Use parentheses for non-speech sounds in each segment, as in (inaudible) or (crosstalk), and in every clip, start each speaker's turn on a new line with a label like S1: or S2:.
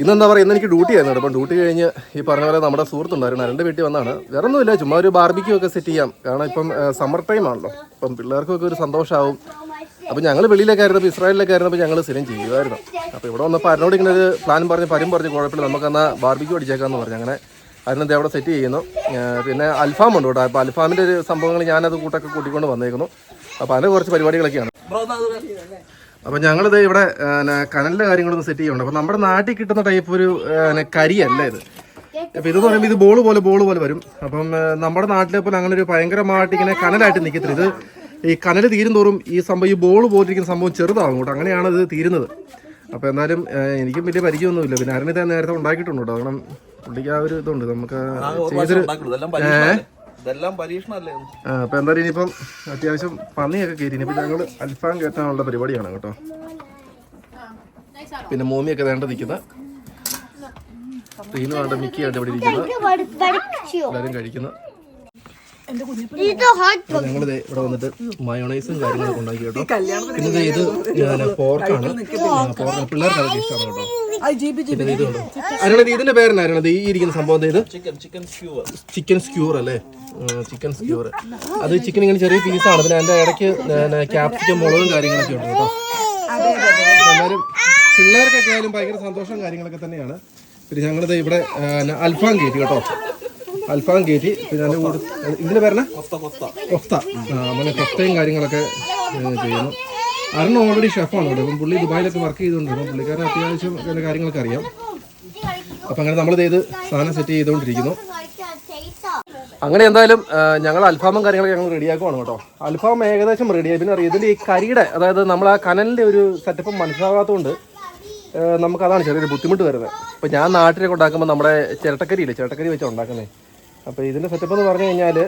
S1: ഇന്നെന്താ പറയുക ഇന്ന് എനിക്ക് ഡ്യൂട്ടി ആയിരുന്നു അപ്പം ഡ്യൂട്ടി കഴിഞ്ഞ് ഈ പറഞ്ഞ പോലെ നമ്മുടെ സുഹൃത്തുണ്ടായിരുന്നു. രണ്ട് വീട്ടിൽ വന്നാണ്. വേറെ ഒന്നുമില്ല ചുമ്മാ ഒരു ബാർബിക്യൂ ഒക്കെ സെറ്റ് ചെയ്യാം. കാരണം ഇപ്പം സമ്മർ ടൈം ആണല്ലോ. അപ്പം പിള്ളേർക്കൊക്കെ ഒരു സന്തോഷമാവും അപ്പം ഞങ്ങൾ വെളിയിലൊക്കെ ആയിരുന്നപ്പോൾ ഇസ്രായേലിലൊക്കെ ആയിരുന്നപ്പോൾ ഞങ്ങൾ സ്ഥിരം ചെയ്യുമായിരുന്നു. അപ്പോൾ ഇവിടെ വന്നപ്പോൾ അരനോട് ഇങ്ങനെ ഒരു പ്ലാൻ പറഞ്ഞ് പരും പറഞ്ഞ് കുഴപ്പമില്ല. നമുക്കെന്നാൽ ബാർബിക്യൂ അടിച്ചേക്കാമെന്ന് പറഞ്ഞു. അങ്ങനെ അതിനെന്താ അവിടെ സെറ്റ് ചെയ്യുന്നു. പിന്നെ അൽഫാം ഉണ്ട് കേട്ടോ. അപ്പോൾ അൽഫാമിന്റെ ഒരു സംഭവങ്ങൾ ഞാനത് കൂട്ടൊക്കെ കൂട്ടിക്കൊണ്ട് വന്നേക്കുന്നു. അപ്പോൾ അതിന് കുറച്ച് പരിപാടികളൊക്കെയാണ്. അപ്പോൾ ഞങ്ങളിത് ഇവിടെ കനലിന്റെ കാര്യങ്ങളൊന്നും സെറ്റ് ചെയ്യുന്നുണ്ട്. അപ്പോൾ നമ്മുടെ നാട്ടിൽ കിട്ടുന്ന ടൈപ്പ് ഒരു കരിയല്ല ഇത്? അപ്പോൾ ഇതെന്ന് പറയുമ്പോൾ ഇത് ബോൾ പോലെ ബോൾ പോലെ വരും. അപ്പം നമ്മുടെ നാട്ടിലെ പോലെ അങ്ങനെ ഒരു ഭയങ്കരമായിട്ട് ഇങ്ങനെ കനലായിട്ട് നിൽക്കത്തില്ല ഇത് ഈ കനൽ തീരും തോറും ഈ സംഭവം ഈ ബോൾ പോലിരിക്കുന്ന സംഭവം ചെറുതാകും കേട്ടോ. അങ്ങനെയാണ് ഇത് തീരുന്നത്. അപ്പോൾ എന്നാലും എനിക്കും വലിയ പരിചയമൊന്നുമില്ല. പിന്നെ അരണിത നേരത്തെ ഉണ്ടാക്കിയിട്ടുണ്ട്? കാരണം പുള്ളിക്ക് ആ ഒരു ഇതുണ്ട്. നമുക്ക് ചെയ്തൊരു
S2: ഇതെല്ലാം പരീക്ഷണമല്ലേ?
S1: അപ്പൊ എന്തായാലും ഇനിയിപ്പം അത്യാവശ്യം പന്നിയൊക്കെ കയറ്റി ഇനിയിപ്പോ ഞങ്ങൾ അൽഫാം കയറ്റാനുള്ള പരിപാടിയാണ് കേട്ടോ. പിന്നെ മൂമിയൊക്കെ വേണ്ട നിൽക്കുന്ന. റീനു വേണ്ട മിക്കിയായിട്ട് ഇവിടെ ഇരിക്കുന്ന. എല്ലാവരും കഴിക്കുന്ന. ഞങ്ങൾ ഇവിടെ വന്നിട്ട് മയോണൈസും കാര്യങ്ങളൊക്കെ ഉണ്ടാക്കി കേട്ടോ. പിന്നെ ഇത് ഞാൻ പോർക്കാണ് പോർക്ക് പിള്ളേർക്ക് അതൊക്കെ ഇഷ്ടമാണ് കേട്ടോ. അരുണത് ഇതിന്റെ പേരെന്നായിരുന്നു ഈ ഇരിക്കുന്ന സംഭവം ദേ ഇത്?
S2: Chicken chicken skewer
S1: chicken skewer അല്ലേ? ചിക്കൻ സ്ക്യൂർ അത് ചിക്കൻ ഇങ്ങനെ ചെറിയ പീസാണ് പിന്നെ അതിന്റെ ഇടയ്ക്ക് ക്യാപ്സിക്കം മുളകും കാര്യങ്ങളൊക്കെ ഉണ്ട് കേട്ടോ. എല്ലാവരും പിള്ളേർക്കൊക്കെ ആയാലും ഭയങ്കര സന്തോഷം കാര്യങ്ങളൊക്കെ തന്നെയാണ്. പിന്നെ ഞങ്ങളിത് ഇവിടെ അൽഫാം കയറ്റി കേട്ടോ. അൽഫാം കയറ്റി പിന്നെ അതിന്റെ കൂടെ ഇതിന്റെ പേരണ കൊഫ്ത അങ്ങനെ കൊഫ്തയും കാര്യങ്ങളൊക്കെ ചെയ്യുന്നു. അരുൺ ഓൾറെഡി ഷെഫാണ് അവിടെ അപ്പം പുള്ളി ദുബായിലൊക്കെ വർക്ക് ചെയ്തുകൊണ്ട് അപ്പം പുള്ളിക്കാരൻ അത്യാവശ്യം അതിന്റെ കാര്യങ്ങളൊക്കെ അറിയാം. അപ്പം അങ്ങനെ നമ്മൾ ചെയ്ത് സാധനം സെറ്റ് ചെയ്തുകൊണ്ടിരിക്കുന്നു. അങ്ങനെ എന്തായാലും ഞങ്ങൾ അൽഫാമും കാര്യങ്ങളൊക്കെ ഞങ്ങൾ റെഡിയാക്കുവാണ് കേട്ടോ. അൽഫാം ഏകദേശം റെഡിയായി പിന്നെ അറിയാം ഇതിന്റെ ഈ കരിയുടെ അതായത് നമ്മൾ ആ കനലിന്റെ ഒരു സെറ്റപ്പ് മനസ്സിലാകാത്തതുകൊണ്ട് നമുക്കതാണ് നമുക്ക് അതാണ് ചെറിയൊരു ബുദ്ധിമുട്ട് വരുന്നത്. അപ്പോൾ ഞാൻ നാട്ടിലൊക്കെ ഉണ്ടാക്കുമ്പോൾ നമ്മുടെ ചിരട്ടക്കരിയില്ലേ ചിരട്ടക്കരി വെച്ചാണ് ഉണ്ടാക്കുന്നത്. അപ്പോൾ ഇതിന്റെ സെറ്റപ്പ് എന്ന് പറഞ്ഞു കഴിഞ്ഞാൽ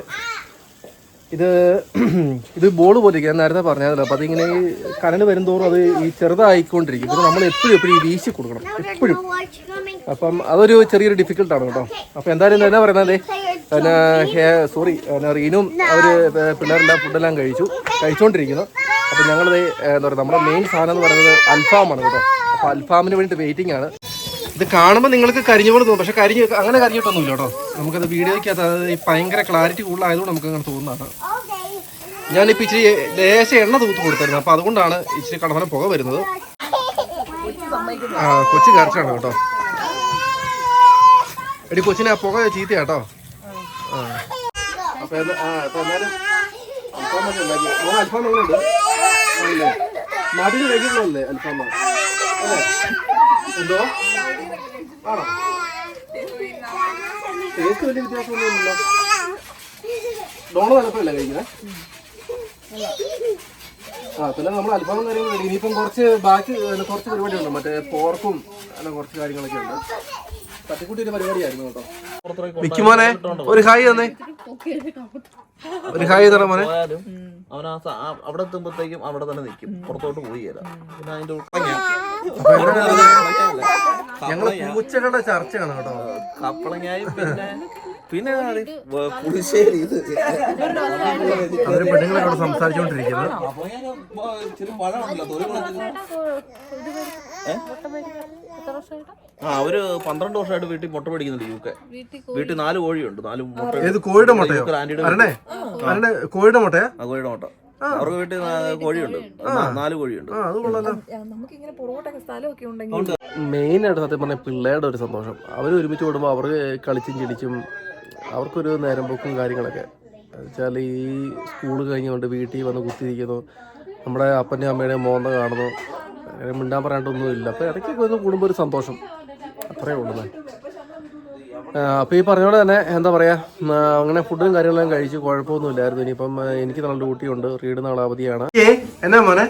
S1: ഇത് (clears throat) ഇത് ബോൾ പോലെ ഇരിക്കും. ഞാൻ നേരത്തെ പറഞ്ഞതല്ലോ അപ്പോൾ അതിങ്ങനെ ഈ കനൽ വരുന്നതോറും അത് ഈ ചെറുതായിക്കൊണ്ടിരിക്കും. ഇത് നമ്മൾ എപ്പോഴും എപ്പോഴും ഈ വീശി കൊടുക്കണം. എപ്പോഴും. അപ്പം അതൊരു ചെറിയൊരു ഡിഫിക്കൽട്ടാണ് കേട്ടോ. അപ്പോൾ എന്തായാലും എന്നാ പറയുന്നത്? പിന്നെ സോറി റീനും അവർ പിള്ളേരെല്ലാം ഫുഡെല്ലാം കഴിച്ചു. കഴിച്ചുകൊണ്ടിരിക്കുന്നു അപ്പോൾ ഞങ്ങളത് എന്താ പറയുക നമ്മുടെ മെയിൻ സാധനം എന്ന് പറയുന്നത് അൽഫാമാണ് കേട്ടോ. അപ്പോൾ അൽഫാമിന് വേണ്ടിയിട്ട് വെയിറ്റിംഗ് ആണ്. ഇത് കാണുമ്പോൾ നിങ്ങൾക്ക് കരിഞ്ഞു പോലെ തോന്നും. പക്ഷെ കരിഞ്ഞ് അങ്ങനെ കരിഞ്ഞിട്ടൊന്നുമില്ല കേട്ടോ. നമുക്കത് വീഡിയോയ്ക്കകത്ത് അത് ഭയങ്കര ക്ലാരിറ്റി കൂടുതലായതുകൊണ്ട് നമുക്ക് അങ്ങനെ തോന്നുന്നതാണ്. ഞാനിപ്പോൾ ഇച്ചിരി ലേശം എണ്ണ തൂത്ത് കൊടുത്തായിരുന്നു. അപ്പോൾ അതുകൊണ്ടാണ് ഇച്ചിരി കടമല പുക വരുന്നത്. ആ കൊച്ചു കരച്ചാണ് കേട്ടോ. എടി കൊച്ചിനെ ആ പുക ചീത്ത കേട്ടോ ആ. അപ്പൊ എന്നാ- ആ അപ്പൊ എന്നാലും അൽഫാം ഒക്കെ ഉണ്ടാക്കി. മോൻ അൽഫാം അങ്ങനെ ഉണ്ട് നാട്ടിൽ കഴിക്കുന്നതല്ലേ അൽഫാം അല്ലേ എന്തോ? ആണോ? ടേസ്റ്റ് വലിയ വ്യത്യാസമൊന്നുമില്ലല്ലോ. ഡോണോ തലപ്പല്ലേ കഴിക്കുന്നത് ആ പിന്നെ നമ്മൾ അൽഫാമും കാര്യങ്ങളും കഴിക്കും ഇനിയിപ്പം കുറച്ച് ബാക്കി കുറച്ച് കുറച്ച് പരിപാടിയുണ്ട് മറ്റേ പോർക്കും അല്ല കുറച്ച് കാര്യങ്ങളൊക്കെ ഉണ്ട്. തട്ടിക്കൂട്ടിയുടെ പരിപാടിയായിരുന്നു കേട്ടോ. മിക്കുമോനെ ഒരു ഹായ് തന്നെ. ഒരു ഹായ് തരാം മോനെ.
S2: അവൻ അവിടെ എത്തുമ്പോഴത്തേക്കും അവിടെ തന്നെ നിൽക്കും പുറത്തോട്ട് പോയി പിന്നെ അതിന്റെ
S1: ഞങ്ങൾ പൂച്ചകളുടെ ചർച്ചയാണ് കേട്ടോ.
S2: കപ്പളങ്ങായി പിന്നെ പിന്നെ പുളിശ്ശേരി ഇത്.
S1: അവർ പെണ്ണുങ്ങളോട് സംസാരിച്ചുകൊണ്ടിരിക്കുന്നത്.
S2: ആ അവർ പന്ത്രണ്ട് വർഷമായിട്ട് വീട്ടിൽ മുട്ട പിടിക്കുന്നുണ്ട് യു കെ വീട്ടിൽ നാല് കോഴിയുണ്ട്. നാല് മുട്ട
S1: ഏത് കോഴിയുടെ മുട്ടയോ?
S2: ആന്റിയുടെ
S1: അരണേ അരണേ കോഴിയുടെ മുട്ടയാ?
S2: ആ കോഴിയുടെ മുട്ട. അവർക്ക് വീട്ടിൽ കോഴിയുണ്ട്. നാല് കോഴിയുണ്ട്.
S3: നമുക്കിങ്ങനെ പുറകോട്ടൊക്കെ സ്ഥലമൊക്കെ ഉണ്ടെങ്കിൽ
S1: മെയിൻ ആയിട്ട് സത്യം പറഞ്ഞാൽ പിള്ളേരുടെ ഒരു സന്തോഷം. അവർ ഒരുമിച്ച് കൂടുമ്പോൾ അവർ കളിച്ചും ചിടിച്ചും അവർക്കൊരു നേരം പോക്കും കാര്യങ്ങളൊക്കെ. വെച്ചാൽ ഈ സ്കൂൾ കഴിഞ്ഞുകൊണ്ട് വീട്ടിൽ വന്ന് കുത്തിയിരിക്കുന്നു. നമ്മുടെ അപ്പന്റെയും അമ്മയുടെ മോന്ത കാണുന്നു. അങ്ങനെ മിണ്ടാൻ പറയാണ്ടൊന്നും ഇല്ല അപ്പോൾ ഇടയ്ക്കൊക്കെ ഒന്ന് കൂടുമ്പോൾ ഒരു സന്തോഷം. അത്രേ ഉള്ളൂ അപ്പോൾ ഈ പറഞ്ഞ പോലെ തന്നെ എന്താ പറയുക അങ്ങനെ ഫുഡും കാര്യങ്ങളെല്ലാം കഴിച്ച് കുഴപ്പമൊന്നുമില്ലായിരുന്നു ഇനിയിപ്പം ആ, എനിക്ക് നല്ല ഡ്യൂട്ടിയുണ്ട് റീഡ് നാളെ അവധിയാണ് എന്നാ മോനെ?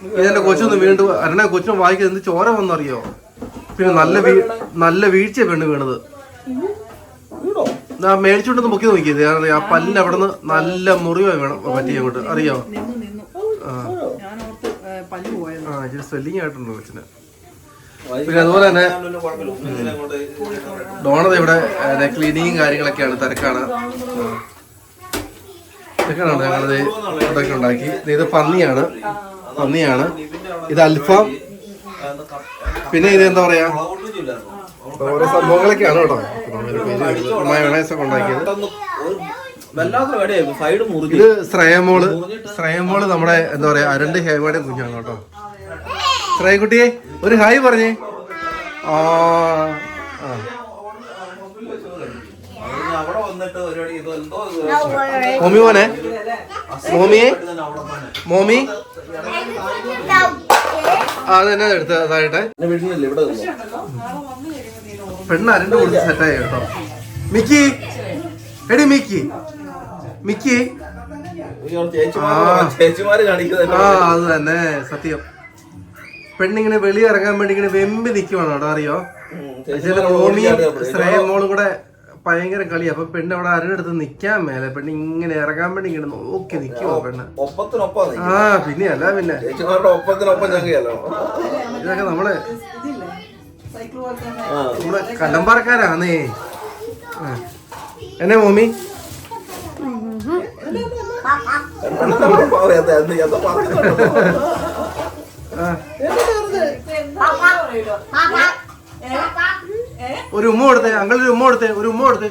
S1: ഇതെന്റെ കൊച്ചൊന്ന് വീണ്ടും അരണ കൊച്ചും വായിക്കുന്നത് എന്ത് ചോര വന്നറിയോ? പിന്നെ നല്ല വീ- നല്ല വീഴ്ച പെണ്ണ് വീണത്. ഞാൻ മേടിച്ചോണ്ട് മുക്കി നോക്കിയത് ഞാൻ ആ പല്ലിന് അവിടെ നിന്ന് നല്ല മുറിവ് വേണം പറ്റി അങ്ങോട്ട്. അറിയോ?
S3: നിന്നു നിന്നു.
S1: ആ.
S3: ഞാൻ ഓർത്ത് പല്ല് പോയത്
S1: ആ ഇച്ചിരി സ്വെല്ലിങ് ആയിട്ടുണ്ട് കൊച്ചിന്. പിന്നെ അതുപോലെ തന്നെ ഡോണത് ഇവിടെ ക്ലീനിങ്ങും കാര്യങ്ങളൊക്കെയാണ് തിരക്കാണ്. തിരക്കാണ് ഞങ്ങളത് ഇതൊക്കെ ഉണ്ടാക്കി. ഇത് പന്നിയാണ്. പന്നിയാണ്. ഇത് അൽഫാം. പിന്നെ ഇത് എന്താ പറയാ? ഓരോ സംഭവങ്ങളൊക്കെയാണ് കേട്ടോ. ഉണ്ടാക്കിയത് ഇത് ശ്രേയമോൾ ശ്രേയമോൾ നമ്മുടെ എന്താ പറയാ അരണ്ട് ഹേമയുടെ കുഞ്ഞാണ് കേട്ടോ. ശ്രേയക്കുട്ടിയെ ഒരു ഹായ് പറഞ്ഞേ. ആ മോമി മോനെ. മോമിയെ? മോമി? അത് തന്നെ എടുത്ത് അതായിട്ടെ. പെണ്ണ രണ്ട് കൊടുത്ത് സെറ്റായി കേട്ടോ. മിക്കി. എടി മിക്കി. മിക്കി. ആ അത് തന്നെ. സത്യം. പെണ്ണിങ്ങനെ വെളി ഇറങ്ങാൻ വേണ്ടി ഇങ്ങനെ വെമ്പി നിൽക്കുവാണ് കേട്ടോ അറിയോ?
S2: റോമിയും
S1: ശ്രേയമോളും കൂടെ ഭയങ്കര കളി അപ്പൊ പെണ്ണ് അവിടെ അരടുത്ത് നിക്കാൻ മേലെ പെണ്ണ് ഇങ്ങനെ ഇറങ്ങാൻ വേണ്ടി ഇങ്ങനെ നോക്കി നിക്കുവാ പെണ്ണ്. ആ പിന്നെ അല്ല പിന്നെ. ഇതൊക്കെ നമ്മൾ നമ്മൾ കല്ലമ്പാറക്കാരാന്നേ. എന്നെ മോമി? ആ. ഒരു ഉമ്മ കൊടുത്തേ അങ്കിൾ ഒരു ഉമ്മ കൊടുത്തേ ഒരു ഉമ്മ കൊടുത്തേ.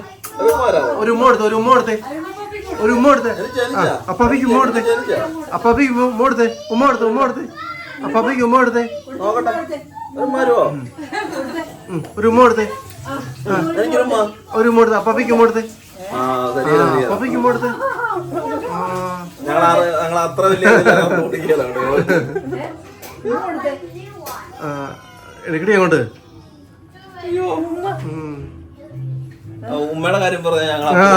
S1: ഒരു ഉമ്മ കൊടുത്തേ ഒരു ഉമ്മ കൊടുത്തേ. ഒരു ഉമ്മ കൊടുത്തേ? അപ്പാപ്പിക്ക് ഉമ്മ കൊടുത്തേ? അപ്പാപ്പിക്ക് ഉമ്മ കൊടുത്തേ ഉമ്മ കൊടുത്തേ ഉമ്മ കൊടുത്തേ. അപ്പാപ്പിക്ക് ഉമ്മ കൊടുത്തേ.
S2: ഒരു
S1: ഉമ്മ കൊടുത്തേ.
S2: എനിക്കൊരു ഉമ്മ.
S1: ഒരു ഉമ്മ കൊടുത്തേ അപ്പാപ്പിക്ക് ഉമ്മ കൊടുത്തേ. അപ്പാപ്പിക്ക് ഉമ്മ കൊടുത്തേ. ആ,
S2: ഞങ്ങൾ അത്ര വലിയ
S1: എടുക്കടി അങ്ങോട്ട്.
S2: ഉമ്മയുടെ കാര്യം പറഞ്ഞ ഞങ്ങൾ
S1: ആ,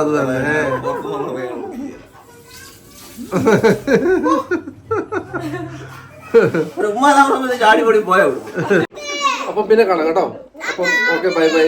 S1: അത് തന്നെ.
S2: ഉമ്മ ചാടി പോയാ
S1: അപ്പൊ പിന്നെ കാണാം കേട്ടോ. അപ്പം ഓക്കെ ബൈ ബൈ.